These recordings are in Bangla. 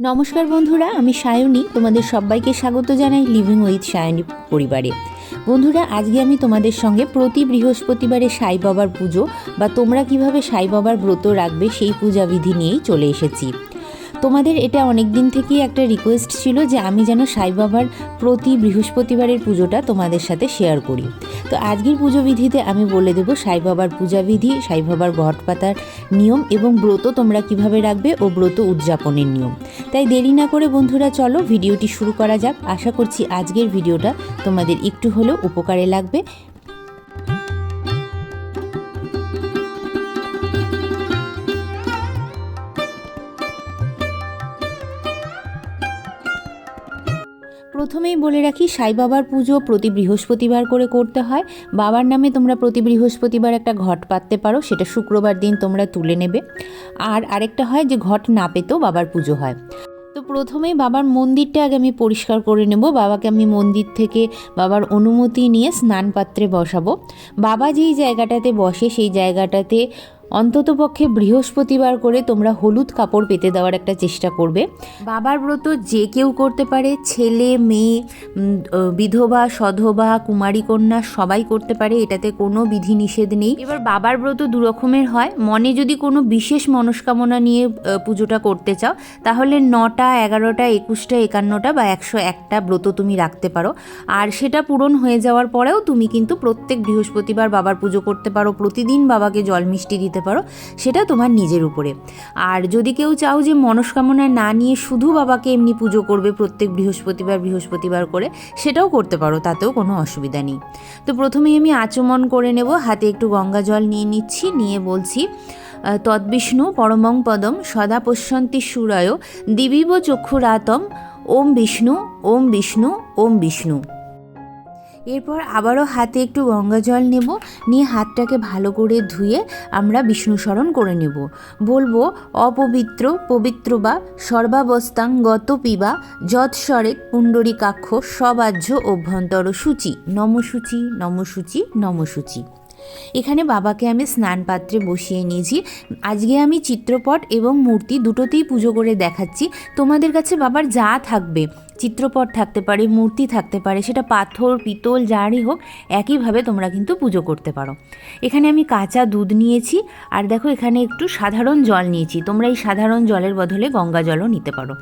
নমস্কার বন্ধুরা, আমি সায়নী। তোমাদের সবাইকে স্বাগত জানাই লিভিং উইথ সায়নী পরিবারে। বন্ধুরা, আজকে আমি তোমাদের সঙ্গে প্রতি বৃহস্পতিবারে সাই বাবার পুজো বা তোমরা কীভাবে সাই বাবার ব্রত রাখবে সেই পূজাবিধি নিয়েই চলে এসেছি। তোমাদের এটা অনেক দিন থেকেই একটা রিকোয়েস্ট ছিল যে আমি যেন সাই বাবার প্রতি বৃহস্পতিবারের পুজোটা তোমাদের সাথে শেয়ার করি। তো আজকের পুজো বিধিতে আমি বলে দেবো সাই বাবার পূজা বিধি, সাই বাবার ঘট পাতার নিয়ম এবং ব্রত তোমরা কীভাবে রাখবে ও ব্রত উদযাপনের নিয়ম। তাই দেরি না করে বন্ধুরা চলো ভিডিওটি শুরু করা যাক। আশা করছি আজকের ভিডিওটা তোমাদের একটু হলেও উপকারে লাগবে। প্রথমেই বলে রাখি, সাই বাবার পুজো প্রতি বৃহস্পতিবার করে করতে হয়। বাবার নামে তোমরা প্রতি বৃহস্পতিবার একটা ঘট পাততে পারো, সেটা শুক্রবার দিন তোমরা তুলে নেবে। আর আরেকটা হয় যে ঘট না পেতেও বাবার পুজো হয়। তো প্রথমেই বাবার মন্দিরটা আগে আমি পরিষ্কার করে নেব। বাবাকে আমি মন্দির থেকে বাবার অনুমতি নিয়ে স্নান পাত্রে বসাবো। বাবা যেই জায়গাটাতে বসে, সেই জায়গাটাতে অন্ততপক্ষে বৃহস্পতিবার করে তোমরা হলুদ কাপড় পেতে দেওয়ার একটা চেষ্টা করবে। বাবার ব্রত যে কেউ করতে পারে, ছেলে, মেয়ে বিধবা, সধবা, কুমারী কন্যা সবাই করতে পারে, এটাতে কোনো বিধি নিষেধ নেই। এবার বাবার ব্রত দু রকমের হয়। মনে যদি কোনো বিশেষ মনস্কামনা নিয়ে পুজোটা করতে চাও, তাহলে নটা, এগারোটা, একুশটা, একান্নটা বা একশো একটা ব্রত তুমি রাখতে পারো। আর সেটা পূরণ হয়ে যাওয়ার পরেও তুমি কিন্তু প্রত্যেক বৃহস্পতিবার বাবার পুজো করতে পারো। প্রতিদিন বাবাকে জল মিষ্টি দিতে পারো, সেটা তোমার নিজের উপরে। আর যদি কেউ চাও যে মনস্কামনা না নিয়ে শুধু বাবাকে এমনি পুজো করবে প্রত্যেক বৃহস্পতিবার বৃহস্পতিবার করে, সেটাও করতে পারো, তাতেও কোনো অসুবিধা নেই। তো প্রথমেই আমি আচমন করে নেব, হাতে একটু গঙ্গা জল নিয়ে নিচ্ছি, নিয়ে বলছি তদ্বিষ্ণু পরমং পদম সদা পশ্যন্তি সুরায়, দিবিব চক্ষুরাতম, ওম বিষ্ণু ওম বিষ্ণু ওম বিষ্ণু। এরপর আবারও হাতে একটু গঙ্গা জল নেব, নিয়ে হাতটাকে ভালো করে ধুয়ে আমরা বিষ্ণু স্মরণ করে নেব। বলব, অপবিত্র, পবিত্র বা সর্বাবস্থাং গত পিবা যৎস্বরে পুণ্ডরীকাক্ষ সবাহ্য অভ্যন্তর সূচি, নমসূচি নমসূচি নমসূচি। এখানে বাবাকে আমি স্নান পাত্রে বসিয়ে নিয়েছি। আজকে আমি চিত্রপট এবং মূর্তি দুটোতেই পুজো করে দেখাচ্ছি। তোমাদের কাছে বাবার যা থাকবে। চিত্রপট থাকতে পারে, মূর্তি থাকতে পারে, সেটা পাথর, পিতল, যারই হোক, একইভাবে তোমরা কিন্তু পুজো করতে পারো। এখানে আমি কাঁচা দুধ নিয়েছি, আর দেখো এখানে একটু সাধারণ জল নিয়েছি, তোমরা এই সাধারণ জলের বদলে গঙ্গা জলও নিতে পারো।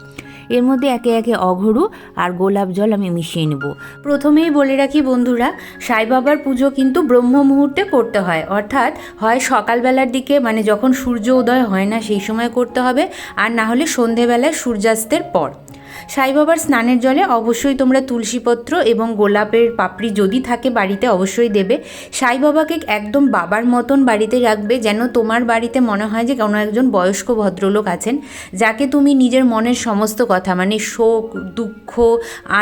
এর মধ্যে একে একে অঘরু আর গোলাপ জল আমি মিশিয়ে নেব। প্রথমেই বলে রাখি বন্ধুরা, সাই বাবার পুজো কিন্তু ব্রহ্ম মুহূর্তে করতে হয়। অর্থাৎ হয় সকালবেলার দিকে মানে যখন সূর্য উদয় হয় না, সেই সময় করতে হবে, আর না হলে সন্ধেবেলায় সূর্যাস্তের পর। সাই বাবার স্নানের জলে অবশ্যই তোমরা তুলসীপত্র এবং গোলাপের পাপড়ি যদি থাকে বাড়িতে অবশ্যই দেবে। সাই বাবাকে একদম বাবার মতন বাড়িতে রাখবে যেন তোমার বাড়িতে মনে হয় যে কোনো একজন বয়স্ক ভদ্রলোক আছেন, যাকে তুমি নিজের মনের সমস্ত কথা মানে শোক, দুঃখ,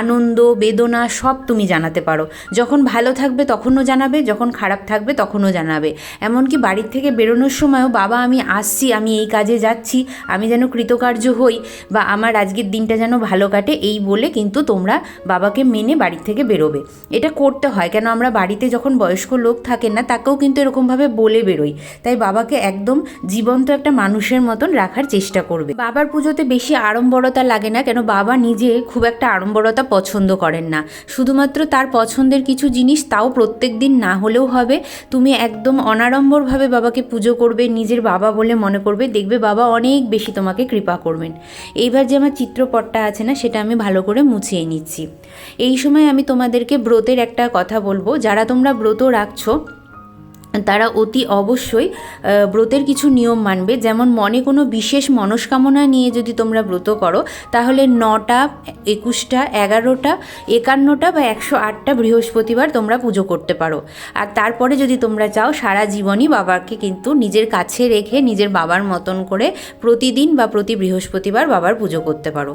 আনন্দ, বেদনা সব তুমি জানাতে পারো। যখন ভালো থাকবে তখনও জানাবে, যখন খারাপ থাকবে তখনও জানাবে। এমনকি বাড়ির থেকে বেরোনোর সময়ও, বাবা, আমি আসছি, আমি এই কাজে যাচ্ছি, আমি যেন কৃতকার্য হই বা আমার আজকের দিনটা যেন ভালো কাটে এই বলে কিন্তু তোমরা বাবাকে মেনে বাড়ি থেকে বেরোবে। এটা করতে হয়, কেন আমরা বাড়িতে যখন বয়স্ক লোক থাকেন না, তাকেও কিন্তু এরকমভাবে বলে বেরোই। তাই বাবাকে একদম জীবন্ত একটা মানুষের মতন রাখার চেষ্টা করবে। বাবার পুজোতে বেশি আড়ম্বরতা লাগে না, কেন বাবা নিজে খুব একটা আড়ম্বরতা পছন্দ করেন না। শুধুমাত্র তার পছন্দের কিছু জিনিস তাও প্রত্যেক দিন না হলেও হবে। তুমি একদম অনাড়ম্বরভাবে বাবাকে পুজো করবে, নিজের বাবা বলে মনে করবে, দেখবে বাবা অনেক বেশি তোমাকে কৃপা করবেন। এইবার যে আমার চিত্রপটটা আছে না, সেটা আমি ভালো করে মুছিয়ে নিচ্ছি। এই সময় আমি তোমাদেরকে ব্রতের একটা কথা বলব। যারা তোমরা ব্রত রাখছো তারা অতি অবশ্যই ব্রতের কিছু নিয়ম মানবে। যেমন মনে কোনো বিশেষ মনস্কামনা নিয়ে যদি তোমরা ব্রত করো, তাহলে নটা, একুশটা, এগারোটা, একান্নটা বা একশো আটটা বৃহস্পতিবার তোমরা পুজো করতে পারো। আর তারপরে যদি তোমরা চাও, সারা জীবনই বাবাকে কিন্তু নিজের কাছে রেখে নিজের বাবার মতন করে প্রতিদিন বা প্রতি বৃহস্পতিবার বাবার পুজো করতে পারো।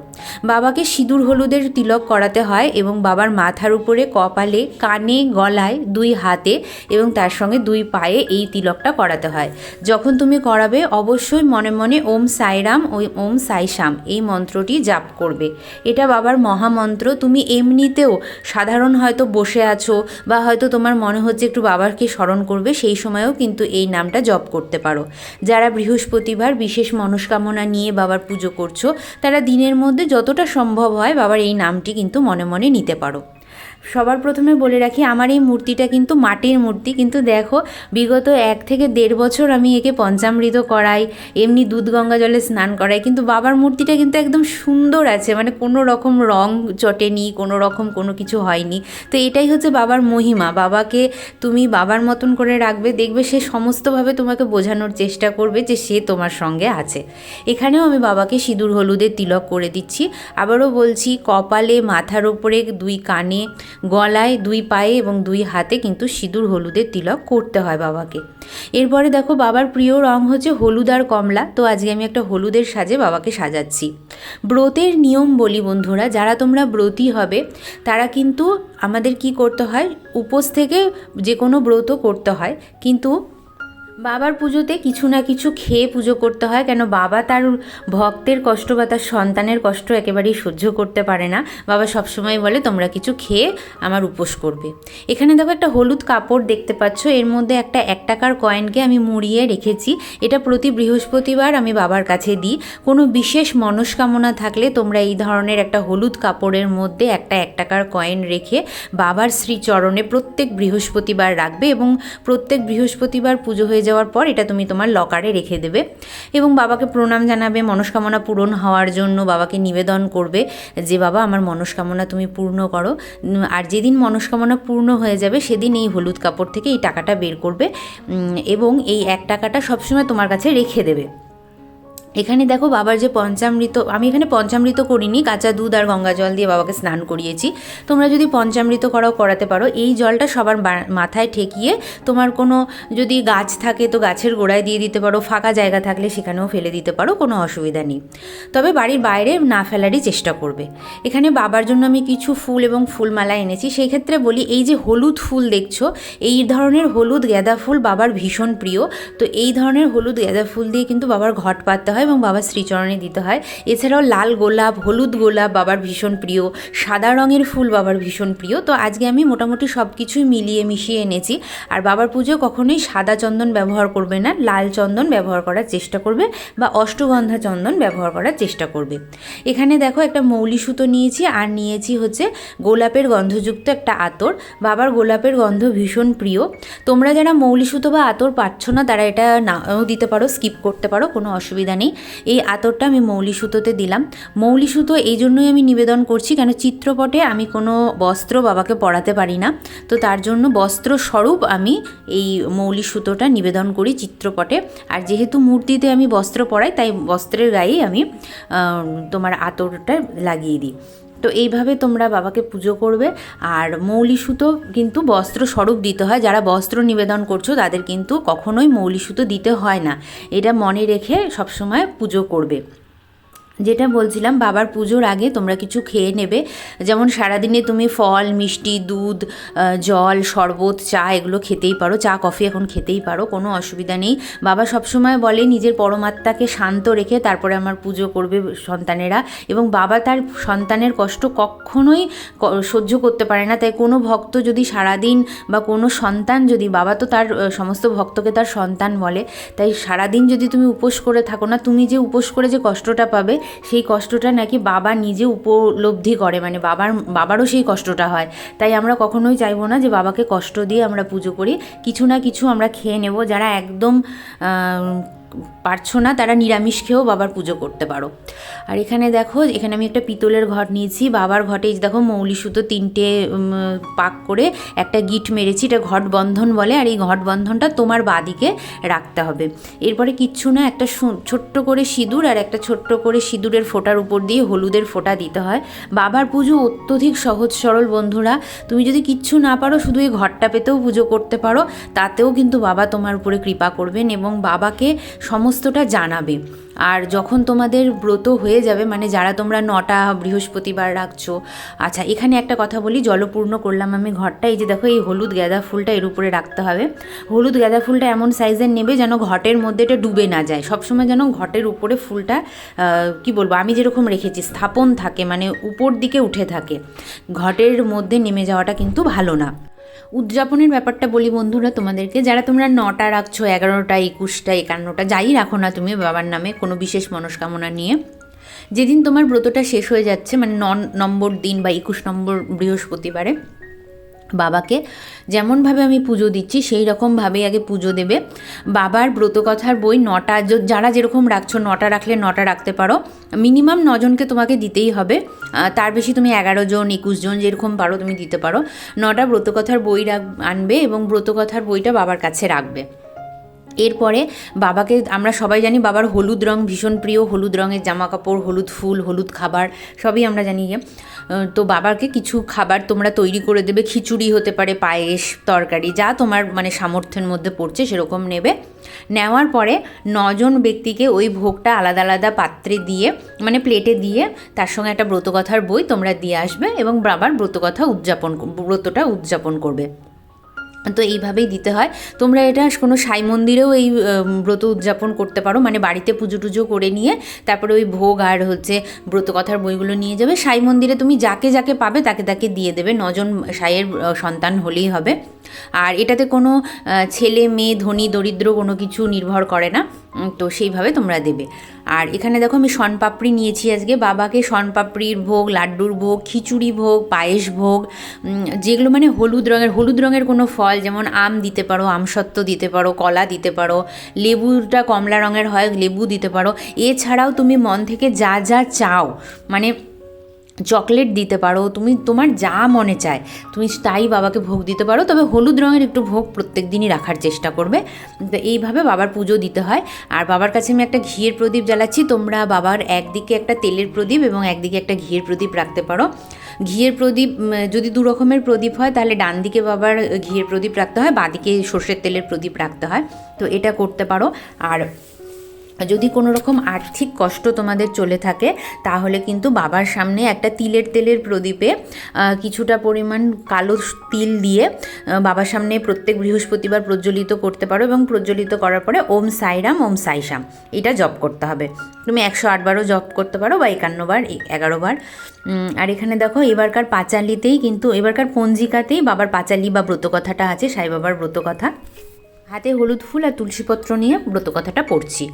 বাবাকে সিঁদুর হলুদের তিলক করাতে হয় এবং বাবার মাথার উপরে কপালে, কানে, গলায় দুই হাতে এবং তার সঙ্গে দুই পায়ে এই তিলকটা করাতে হয়। যখন তুমি করাবে, অবশ্যই মনে মনে ওম সাইরাম ওই ওম সাই সাইশাম এই মন্ত্রটি জাপ করবে। এটা বাবার মহামন্ত্র। তুমি এমনিতেও সাধারণ হয়তো বসে আছো বা হয়তো তোমার মনে হচ্ছে একটু বাবাকে স্মরণ করবে, সেই সময়েও কিন্তু এই নামটা জপ করতে পারো। যারা বৃহস্পতিবার বিশেষ মনস্কামনা নিয়ে বাবার পুজো করছ, তারা দিনের মধ্যে যতটা সম্ভব হয় বাবার এই নামটি কিন্তু মনে মনে নিতে পারো। সবার প্রথমে বলে রাখি, আমার এই মূর্তিটা কিন্তু মাটির মূর্তি। কিন্তু দেখো, বিগত এক থেকে দেড় বছর আমি একে পঞ্চামৃত করাই, এমনি দুধ গঙ্গা জলে স্নান করাই। কিন্তু বাবার মূর্তিটা কিন্তু একদম সুন্দর আছে মানে কোনো রকম রং চটেনি, কোনো রকম কোনো কিছু হয়নি। তো এটাই হচ্ছে বাবার মহিমা। বাবাকে তুমি বাবার মতন করে রাখবে, দেখবে সে সমস্তভাবে তোমাকে বোঝানোর চেষ্টা করবে যে সে তোমার সঙ্গে আছে। এখানেও আমি বাবাকে সিঁদুর হলুদের তিলক করে দিচ্ছি। আবারও বলছি, কপালে, মাথার ওপরে দুই কানে গলায় দুই পায়ে এবং দুই হাতে কিন্তু সিঁদুর, হলুদের তিলক করতে হয় বাবাকে। এরপরে দেখো বাবার প্রিয় রং হচ্ছে হলুদ আর কমলা। তো আজকে আমি একটা হলুদের সাজে বাবাকে সাজাচ্ছি। ব্রতের নিয়ম বলি বন্ধুরা, যারা তোমরা ব্রতী হবে, তারা কিন্তু আমাদের কি করতে হয়, উপোস থেকে যে কোনো ব্রত করতে হয়। কিন্তু বাবার পুজোতে কিছু না কিছু খেয়ে পুজো করতে হয়, কেন বাবা তার ভক্তের কষ্ট বা তার সন্তানের কষ্ট একেবারেই সহ্য করতে পারে না। বাবা সবসময় বলে, তোমরা কিছু খেয়ে আমার উপোস করবে। এখানে দেখো একটা হলুদ কাপড় দেখতে পাচ্ছ, এর মধ্যে একটা এক টাকার কয়েনকে আমি মুড়িয়ে রেখেছি। এটা প্রতি বৃহস্পতিবার আমি বাবার কাছে দিই। কোনো বিশেষ মনস্কামনা থাকলে তোমরা এই ধরনের একটা হলুদ কাপড়ের মধ্যে একটা এক টাকার কয়েন রেখে বাবার শ্রীচরণে প্রত্যেক বৃহস্পতিবার রাখবে এবং প্রত্যেক বৃহস্পতিবার পুজো হয়ে যাওয়ার পর এটা তুমি তোমার লকারে রেখে দেবে এবং বাবাকে প্রণাম জানাবে, মনস্কামনা পূরণ হওয়ার জন্য বাবাকে নিবেদন করবে যে, বাবা, আমার মনস্কামনা তুমি পূর্ণ করো। আর যেদিন মনস্কামনা পূর্ণ হয়ে যাবে, সেদিন এই হলুদ কাপড় থেকে এই টাকাটা বের করবে এবং এই এক টাকাটা সবসময় তোমার কাছে রেখে দেবে। এখানে দেখো বাবার যে পঞ্চামৃত, আমি এখানে পঞ্চামৃত করিনি, কাঁচা দুধ আর গঙ্গা জল দিয়ে বাবাকে স্নান করিয়েছি। তোমরা যদি পঞ্চামৃত করাও করাতে পারো, এই জলটা সবার মাথায় ঠেকিয়ে তোমার কোনো যদি গাছ থাকে তো গাছের গোড়ায় দিয়ে দিতে পারো, ফাঁকা জায়গা থাকলে সেখানেও ফেলে দিতে পারো, কোনো অসুবিধা নেই। তবে বাড়ির বাইরে না ফেলারই চেষ্টা করবে। এখানে বাবার জন্য আমি কিছু ফুল এবং ফুলমালা এনেছি, সেই ক্ষেত্রে বলি এই যে হলুদ ফুল দেখছ, এই ধরনের হলুদ গাঁদা ফুল বাবার ভীষণ প্রিয়। তো এই ধরনের হলুদ গাঁদা ফুল দিয়ে কিন্তু বাবার ঘট পাততে হয় এবং বাবার শ্রীচরণে দিতে হয়। এছাড়াও লাল গোলাপ, হলুদ গোলাপ বাবার ভীষণ প্রিয়। সাদা রঙের ফুল বাবার ভীষণ প্রিয়। তো আজকে আমি মোটামুটি সব কিছুই মিলিয়ে মিশিয়ে এনেছি। আর বাবার পুজো কখনোই সাদা চন্দন ব্যবহার করবে না, লাল চন্দন ব্যবহার করার চেষ্টা করবে বা অষ্টগন্ধা চন্দন ব্যবহার করার চেষ্টা করবে। এখানে দেখো একটা মৌলি সুতো নিয়েছি আর নিয়েছি হচ্ছে গোলাপের গন্ধযুক্ত একটা আতর। বাবার গোলাপের গন্ধ ভীষণ প্রিয়। তোমরা যারা মৌলি সুতো বা আতর পাচ্ছ না, তারা এটা নাও দিতে পারো, স্কিপ করতে পারো, কোনো অসুবিধা নেই। এই আতরটা আমি মৌলি সুতোতে দিলাম। মৌলি সুতো এই জন্যই আমি নিবেদন করছি, কেন চিত্রপটে আমি কোনো বস্ত্র বাবাকে পরাতে পারি না। তো তার জন্য বস্ত্র স্বরূপ আমি এই মৌলি সুতোটা নিবেদন করি চিত্রপটে। আর যেহেতু মূর্তিতে আমি বস্ত্র পরাই তাই বস্ত্রের গায়েই আমি তোমার আতরটা লাগিয়ে দিই। তো এইভাবে তোমরা বাবাকে পুজো করবে। আর মৌলি সুতো কিন্তু বস্ত্র স্বরূপ দিতে হয়। যারা বস্ত্র নিবেদন করছ, তাদের কিন্তু কখনোই মৌলি সুতো দিতে হয় না। এটা মনে রেখে সবসময় পুজো করবে। যেটা বলছিলাম, বাবার পুজোর আগে তোমরা কিছু খেয়ে নেবে। যেমন সারাদিনে তুমি ফল, মিষ্টি, দুধ জল, শরবত, চা এগুলো খেতেই পারো। চা, কফি এখন খেতেই পারো, কোনো অসুবিধা নেই। বাবা সবসময় বলে, নিজের পরমাত্মাকে শান্ত রেখে তারপরে আমার পুজো করবে সন্তানেরা। এবং বাবা তার সন্তানের কষ্ট কখনোই সহ্য করতে পারে না। তাই কোনো ভক্ত যদি সারাদিন বা কোনো সন্তান যদি, বাবা তো তার সমস্ত ভক্তকে তার সন্তান বলে। তাই সারাদিন যদি তুমি উপোস করে থাকো না, তুমি যে উপোস করে যে কষ্টটা পাবে সেই কষ্টটা নাকি বাবা নিজে উপলব্ধি করে মানে বাবার, বাবারও সেই কষ্টটা হয়। তাই আমরা কখনোই চাইব না যে বাবাকে কষ্ট দিয়ে আমরা পুজো করি। কিছু না কিছু আমরা খেয়ে নেব, যারা একদম পারছ না, তারা নিরামিষ খেয়েও বাবার পুজো করতে পারো। আর এখানে দেখো, এখানে আমি একটা পিতলের ঘট নিয়েছি। বাবার ঘটে দেখো, মৌলি সুতো তিনটে পাক করে একটা গিট মেরেছি। এটা ঘট বন্ধন বলে, আর এই ঘট বন্ধনটা তোমার বাদিকে রাখতে হবে। এরপরে কিচ্ছু না, একটা ছোট্ট করে সিঁদুর আর একটা ছোট্ট করে সিঁদুরের ফোঁটার উপর দিয়ে হলুদের ফোঁটা দিতে হয়। বাবার পুজো অত্যধিক সহজ সরল, বন্ধুরা। তুমি যদি কিচ্ছু না পারো, শুধু এই ঘরটা পেতেও পুজো করতে পারো। তাতেও কিন্তু বাবা তোমার উপরে কৃপা করবেন এবং বাবাকে সমস্ত সমস্তটা জানাবে। আর যখন তোমাদের ব্রত হয়ে যাবে মানে যারা তোমরা নটা বৃহস্পতিবার রাখছো আচ্ছা এখানে একটা কথা বলি, জলপূর্ণ করলাম আমি ঘরটা। এই যে দেখো, এই হলুদ গাঁদা ফুলটা এর উপরে রাখতে হবে। হলুদ গাঁদা ফুলটা এমন সাইজের নেবে যেন ঘটের মধ্যে এটা ডুবে না যায়। সবসময় যেন ঘটের উপরে ফুলটা কি বলব, আমি যেরকম রেখেছি, স্থাপন থাকে মানে উপর দিকে উঠে থাকে। ঘটের মধ্যে নেমে যাওয়াটা কিন্তু ভালো না। উদযাপনের ব্যাপারটা বলি বন্ধুরা তোমাদেরকে, যারা তোমরা নটা রাখছো, এগারোটা, একুশটা, একান্নটা, যাই রাখো না তুমি বাবার নামে কোনো বিশেষ মনস্কামনা নিয়ে, যেদিন তোমার ব্রতটা শেষ হয়ে যাচ্ছে মানে ন নম্বর দিন বা একুশ নম্বর বৃহস্পতিবারে বাবাকে। যেমনভাবে আমি পুজো দিচ্ছি সেই রকমভাবেই আগে পুজো দেবে। বাবার ব্রতকথার বই নটা যারা যেরকম রাখছো, নটা রাখলে নটা রাখতে পারো। মিনিমাম নজনকে তোমাকে দিতেই হবে। তার বেশি তুমি এগারো জন, একুশ জন যেরকম পারো তুমি দিতে পারো। নটা ব্রতকথার বই রাখ, আনবে এবং ব্রতকথার বইটা বাবার কাছে রাখবে। এরপরে বাবাকে, আমরা সবাই জানি বাবার হলুদ রং ভীষণ প্রিয়, হলুদ রঙের জামা কাপড় হলুদ ফুল, হলুদ খাবার, সবই আমরা জানি যে তো বাবাকে কিছু খাবার তোমরা তৈরি করে দেবে, খিচুড়ি হতে পারে, পায়েস, তরকারি, যা তোমার মানে সামর্থ্যের মধ্যে পড়ছে সেরকম নেবে। নেওয়ার পরে নজন ব্যক্তিকে ওই ভোগটা আলাদা আলাদা পাত্রে দিয়ে মানে প্লেটে দিয়ে তার সঙ্গে একটা ব্রতকথার বই তোমরা দিয়ে আসবে এবং বাবার ব্রতকথা উদযাপন, ব্রতটা উদযাপন করবে। তো এইভাবেই দিতে হয়। তোমরা এটা কোনো সাই মন্দিরেও এই ব্রত উদযাপন করতে পারো। মানে বাড়িতে পুজো টুজো করে নিয়ে তারপরে ওই ভোগ আর হচ্ছে ব্রতকথার বইগুলো নিয়ে যাবে। সাই মন্দিরে তুমি যাকে যাকে পাবে তাকে তাকে দিয়ে দেবে। নজন সাইয়ের সন্তান হলেই হবে। আর এটাতে কোনো ছেলে, মেয়ে, ধনী, দরিদ্র কোনো কিছু নির্ভর করে না। তো সেইভাবে তোমরা দেবে। আর এখানে দেখো আমি শনপাপড়ি নিয়েছি আজকে। বাবাকে শনপাপড়ির ভোগ, লাড্ডুর ভোগ, খিচুড়ি ভোগ, পায়েস ভোগ যেগুলো মানে হলুদ রঙের হলুদ রঙের কোনো ফল, যেমন আম দিতে পারো আমসত্ত্ব দিতে পারো, কলা দিতে পারো, লেবুটা কমলা রঙের হয়, লেবু দিতে পারো। এছাড়াও তুমি মন থেকে যা যা চাও মানে চকলেট দিতে পারো, তুমি তোমার যা মনে চায়, তুমি তাই বাবাকে ভোগ দিতে পারো, তবে হলুদ রঙের একটু ভোগ প্রত্যেক দিনই রাখার চেষ্টা করবে। তো এইভাবে বাবার পুজো দিতে হয়। আর বাবার কাছে আমি একটা ঘিয়ের প্রদীপ জ্বালাচ্ছি, তোমরা বাবার একদিকে একটা তেলের প্রদীপ এবং একদিকে একটা ঘিয়ের প্রদীপ রাখতে পারো। ঘিয়ের প্রদীপ যদি দু রকমের প্রদীপ হয়, তাহলে ডান দিকে বাবার ঘিয়ের প্রদীপ রাখতে হয় বাঁদিকে সর্ষের তেলের প্রদীপ রাখতে হয়। তো এটা করতে পারো। আর যদি কোনো রকম আর্থিক কষ্ট তোমাদের চলে থাকে, তাহলে কিন্তু বাবার সামনে একটা তিলের তেলের প্রদীপে কিছুটা পরিমাণ কালো তিল দিয়ে বাবার সামনে প্রত্যেক বৃহস্পতিবার প্রজ্বলিত করতে পারো এবং প্রজ্বলিত করার পরে ওম সাইরাম ওম সাইসাম এটা জপ করতে হবে। তুমি একশো আটবারও জপ করতে পারো বা একান্নবার এগারো বার। আর এখানে দেখো, এবারকার পাঁচালিতেই কিন্তু, এবারকার পঞ্জিকাতেই বাবার পাঁচালি বা ব্রতকথাটা আছে, সাই বাবার ব্রতকথা। হাতে হলুদ ফুল আর তুলসীপত্র নিয়ে ব্রতকথাটা পড়ছি।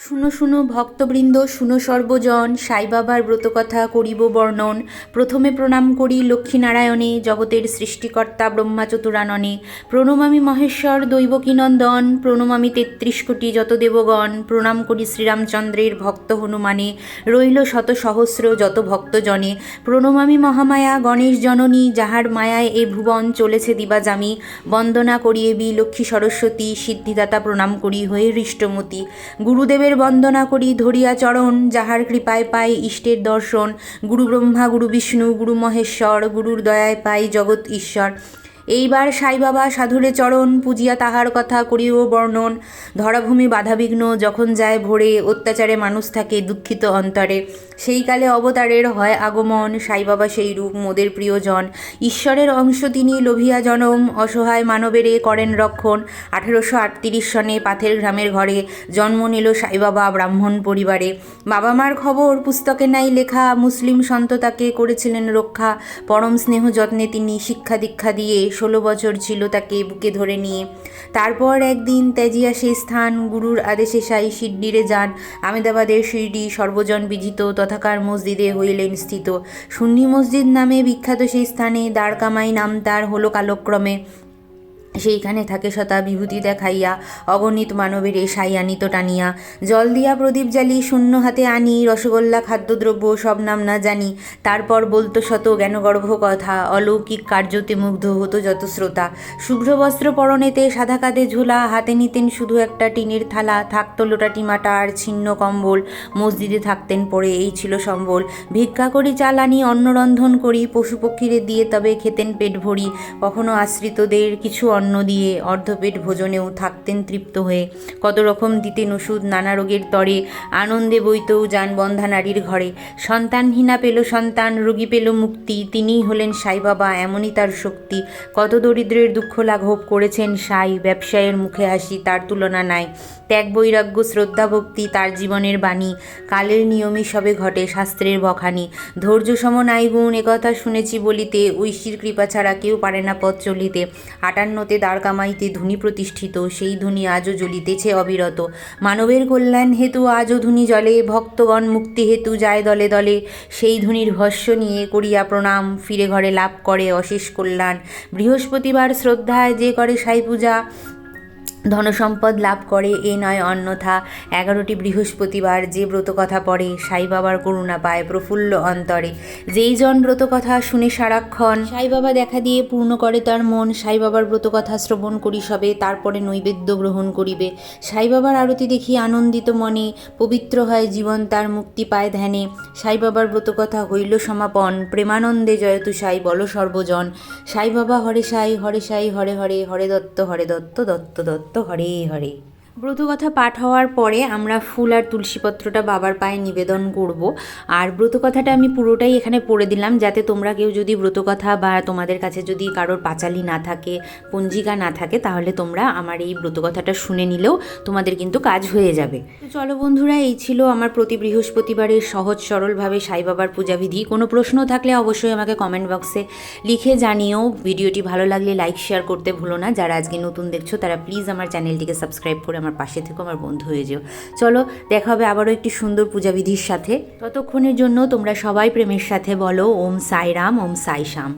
শুনো শুনো, ভক্তবৃন্দ, শুনো সর্বজন সাই বাবার ব্রতকথা করিব বর্ণন। প্রথমে প্রণাম করি লক্ষ্মীনারায়ণে, জগতের সৃষ্টিকর্তা ব্রহ্মা চতুরাননে প্রণমামি মহেশ্বর দৈবকীনন্দন প্রণমামি তেত্রিশ কোটি যত দেবগণ প্রণাম করি শ্রীরামচন্দ্রের ভক্ত হনুমানে, রইল শত সহস্র যত ভক্তজনে। প্রণমামি মহামায়া, গণেশ জননী, যাহার মায়ায় এ ভুবন চলেছে দিবাজামি। বন্দনা করিয়ে বি লক্ষ্মী সরস্বতী, সিদ্ধিদাতা প্রণাম করি হয়ে হৃষ্টমতি। গুরুদেবের বন্দনা করি, ধরিয়া চরণ, যাহার কৃপায় পাই ইষ্টের দর্শন। গুরু ব্রহ্মা, গুরু বিষ্ণু, গুরু মহেশ্বর, গুরুর দয়ায় পাই জগৎ ঈশ্বর। এইবার সাই বাবা সাধুরে চরণ, পূজিয়া তাহার কথা করিও বর্ণন। ধরাভূমি বাধাবিঘ্ন যখন যায় ভোরে, অত্যাচারে মানুষ থাকে দুঃখিত অন্তরে। সেই কালে অবতারের হয় আগমন, সাই বাবা সেই রূপ, মোদের প্রিয়জন। ঈশ্বরের অংশ তিনি লোভিয়া জনম, অসহায় মানবেরে করেন রক্ষণ। আঠেরোশো আটত্রিশ সনে পাথের গ্রামের ঘরে জন্ম নিল সাই বাবা ব্রাহ্মণ পরিবারে। বাবা মার খবর পুস্তকে নাই লেখা, মুসলিম সন্ততাকে করেছিলেন রক্ষা। পরম স্নেহ যত্নে তিনি শিক্ষা দীক্ষা দিয়ে ষোলো বছর ছিল তাকে বুকে ধরে নিয়ে। তারপর একদিন তেজিয়া সেই স্থান, গুরুর আদেশে সাই শিরডিরে যান। আমেদাবাদের শিরডি সর্বজন বিজিত, তথাকার মসজিদে হইলেন স্থিত। সুন্নি মসজিদ নামে বিখ্যাত সেই স্থানে দ্বারকামাই নাম তার হলো কালক্রমে। সেইখানে থাকে শতা বিভূতি দেখাইয়া, অগণিত মানবের সাই আনিত টানিয়া। জল দিয়া প্রদীপ জ্বালি শূন্য হাতে আনি, রসগোল্লা, খাদ্যদ্রব্য, সব নাম না জানি। তারপর বলতো শত জ্ঞানগর্ভ কথা, অলৌকিক কার্যতে মুগ্ধ হতো যত শ্রোতা। শুভ্র বস্ত্র পরনেতে সাদা কাঁধে ঝোলা, হাতে নিতেন শুধু একটা টিনের থালা। থাকতো লোটাটি মাটা আর ছিন্ন কম্বল। মসজিদে থাকতেন পরে এই ছিল সম্বল। ভিক্ষা করি, চাল আনি, অন্ন রন্ধন করি পশু পক্ষীরে দিয়ে তবে খেতেন পেট ভরি। কখনো আশ্রিতদের কিছু অন্ন দিয়ে অর্ধপেট ভোজনেও থাকতেন তৃপ্ত হয়ে। কত রকম দিতেন ওষুধ, নানা রোগের তরে আনন্দে বইতেও যান বন্ধা নারীর ঘরে। সন্তানহীনা পেল সন্তান, রোগী পেল মুক্তি, তিনিই হলেন সাই বাবা, এমনই তার শক্তি। কত দরিদ্রের দুঃখ লাঘব করেছেন সাই, ব্যবসায়ের মুখে হাসি তার তুলনা নাই। ত্যাগ, বৈরাগ্য, শ্রদ্ধা, ভক্তি তার জীবনের বাণী। কালের নিয়মই সবে ঘটে শাস্ত্রের বখানি। ধৈর্য সম নাই গুণ, একথা শুনেছি বলিতে ঐশীর কৃপা ছাড়া কেউ পারে না পথ চলিতে। আটান্নতে দাঁড় কামাইতে ধুনি প্রতিষ্ঠিত, সেই ধুনি আজও জ্বলিতেছে অবিরত। মানবের কল্যাণ হেতু আজও ধুনি জলে ভক্তগণ মুক্তি হেতু যায় দলে দলে। সেই ধুনির ভস্য নিয়ে করিয়া প্রণাম, ফিরে ঘরে লাভ করে অশেষ কল্যাণ। বৃহস্পতিবার শ্রদ্ধায় যে করে সাই পূজা ধনসম্পদ লাভ করে, এ নয় অন্যথা। এগারোটি বৃহস্পতিবার যে ব্রত কথা পড়ে, সাই বাবার করুণা পায় প্রফুল্ল অন্তরে। যেই জন ব্রত কথা শুনে সারাক্ষণ, সাই বাবা দেখা দিয়ে পূর্ণ করে তার মন। সাই বাবার ব্রত কথা শ্রবণ করি সবে, তারপরে নৈবেদ্য গ্রহণ করিবে। সাই বাবার আরতি দেখি আনন্দিত মনে, পবিত্র হয় জীবন তার মুক্তি পায় ধ্যানে। সাই বাবার ব্রত কথা হইল সমাপন, প্রেমানন্দে জয়তু সাই, বল সর্বজন। সাই বাবা হরে সাই হরে সাই, হরে হরে হরে দত্ত হরে দত্ত দত্ত দত্ত। হরে হরে। ব্রতকথা পাঠ হওয়ার পরে আমরা ফুল আর তুলসীপত্রটা বাবার পায়ে নিবেদন করব। আর ব্রতকথাটা আমি পুরোটাই এখানে পড়ে দিলাম যাতে তোমরা কেউ যদি ব্রতকথা বা তোমাদের কাছে যদি কারোর পাঁচালি না থাকে, পঞ্জিকা না থাকে, তাহলে তোমরা আমার এই ব্রতকথাটা শুনে নিলেও তোমাদের কিন্তু কাজ হয়ে যাবে। তো চলো বন্ধুরা, এই ছিল আমার প্রতি বৃহস্পতিবারের সহজ সরলভাবে সাই বাবার পূজাবিধি। কোনো প্রশ্ন থাকলে অবশ্যই আমাকে কমেন্ট বক্সে লিখে জানিও। ভিডিওটি ভালো লাগলে লাইক শেয়ার করতে ভুলো না। যারা আজকে নতুন দেখছ, তারা প্লিজ আমার চ্যানেলটিকে সাবস্ক্রাইব করে আমার পাশে থেকো, আমার বন্ধু হয়ে যেও। চলো, দেখা হবে আবারও একটি সুন্দর পূজা বিধির সাথে। ততক্ষণের জন্য তোমরা সবাই প্রেমের সাথে বলো, ওম সাই রাম, ওম সাই শ্যাম